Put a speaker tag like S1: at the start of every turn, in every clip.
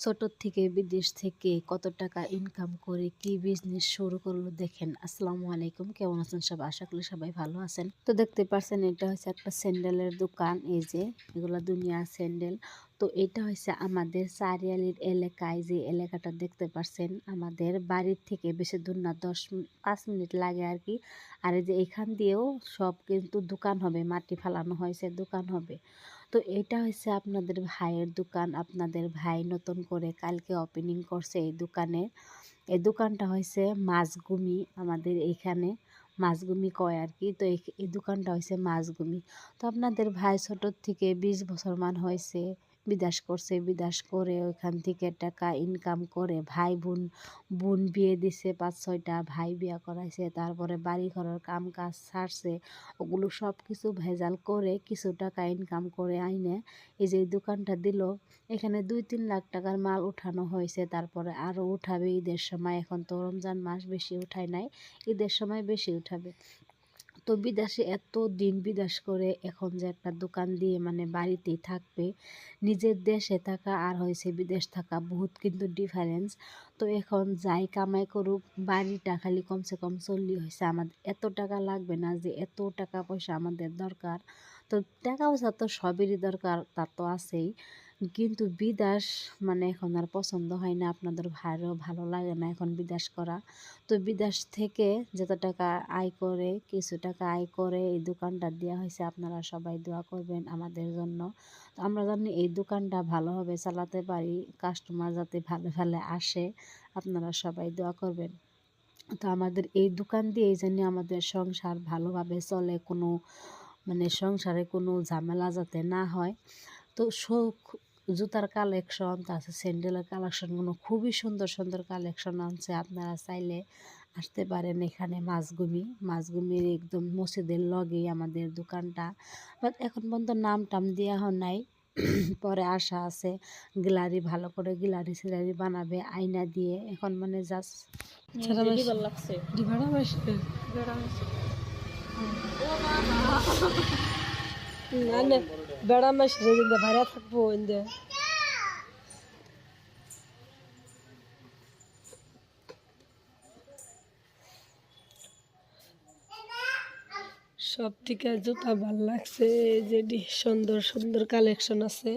S1: ছোটোর থেকে বিদেশ থেকে কত টাকা ইনকাম করে কি বিজনেস শুরু করল দেখেন। আসসালামু আলাইকুম, কেমন আছেন সব? আশা করি সবাই ভালো আছেন। তো দেখতে পাচ্ছেন এটা হচ্ছে একটা স্যান্ডেলের দোকান। এই যে এগুলো দুনিয়ার স্যান্ডেল তো এটা হচ্ছে আমাদের চারিয়ালির এলাকায় যে এলাকাটা দেখতে পাচ্ছেন আমাদের বাড়ির থেকে বেশি দূর না, দশ পাঁচ মিনিট লাগে আর কি। আর এই যে এখান দিয়েও সব কিন্তু দোকান হবে, মাটি ফালানো হয়েছে, দোকান হবে। তো এটা হচ্ছে আপনাদের ভাইয়ের দোকান, আপনাদের ভাই নতুন করে কালকে ওপেনিং করছে এই দোকানে। এই দোকানটা হয়েছে মাছগুমি, আমাদের এইখানে মাছগুমি কয় আর কি। তো এই দোকানটা হয়েছে মাছগুমি। তো আপনাদের ভাই ছোটোর থেকে বিশ বছর মান হয়েছে বিদেশ করছে বিদেশ করে ওইখান থেকে টাকা ইনকাম করে ভাই বোন বোন বিয়ে দিছে পাঁচ ছয়টা, ভাই বিয়া করাইছে, তারপরে বাড়ি ঘরের কাম কাজ ছাড়ছে ওগুলো সব কিছু ভেজাল করে কিছু টাকা ইনকাম করে আইনে এই যে দোকানটা দিল, এখানে দুই তিন লাখ টাকার মাল উঠানো হয়েছে, তারপরে আরও উঠাবে ঈদের সময়, এখন তো রমজান মাস বেশি উঠায় নাই, ঈদের সময় বেশি উঠাবে। তো বিদেশে এত দিন বিদেশ করে এখন যে একটা দোকান দিয়ে মানে বাড়িতেই থাকবে, নিজের দেশে থাকা আর হয়েছে বিদেশ থাকা বহুত কিন্তু ডিফারেন্স তো এখন যাই কামাই করুক, বাড়িটা খালি কমসে কম চল্লিশ হয়েছে আমাদের এত টাকা লাগবে না যে এত টাকা পয়সা আমাদের দরকার। তো টাকা পয়সা তো সবেরই দরকার তা তো আছেই। কিন্তু বিদেশ মানে এখন আর পছন্দ হয় না, আপনাদের ভাইয়েরও ভালো লাগে না এখন বিদেশ করা। তো বিদেশ থেকে যত টাকা আয় করে, কিছু টাকা আয় করে এই দোকানটা দেওয়া হয়েছে, আপনারা সবাই দোয়া করবেন আমাদের জন্য। তো আমরা জানি এই দোকানটা ভালোভাবে চালাতে পারি কাস্টমার যাতে ভালো ভালো আসে, আপনারা সবাই দোয়া করবেন। তো আমাদের এই দোকান দিয়ে এই জন্য আমাদের সংসার ভালোভাবে চলে, কোনো মানে সংসারে কোনো ঝামেলা যাতে না হয়। তো শোক জুতার কালেকশন তাছাড়া স্যান্ডেলের কালেকশনগুলো খুবই সুন্দর সুন্দর কালেকশন আনছে। আপনারা চাইলে আসতে পারেন এখানে মাছগুমি। মাছগুমির একদম মসজিদের লগেই আমাদের দোকানটা। বাট এখন পর্যন্ত নাম টাম দেওয়া হয় নাই। পরে আশা আছে গ্যালারি ভালো করে গ্যালারি সিলারি বানাবে আয়না দিয়ে। এখন মানে জাস্ট
S2: ভাড়া থাকব সব থেকে জুতা ভালো লাগছে এই যে সুন্দর সুন্দর কালেকশন আছে,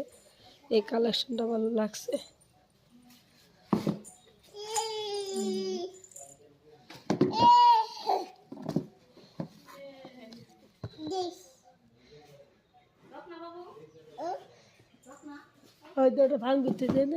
S2: এই কালেকশনটা ভালো লাগছে। হয়তো ওটা ভাঙতে দেন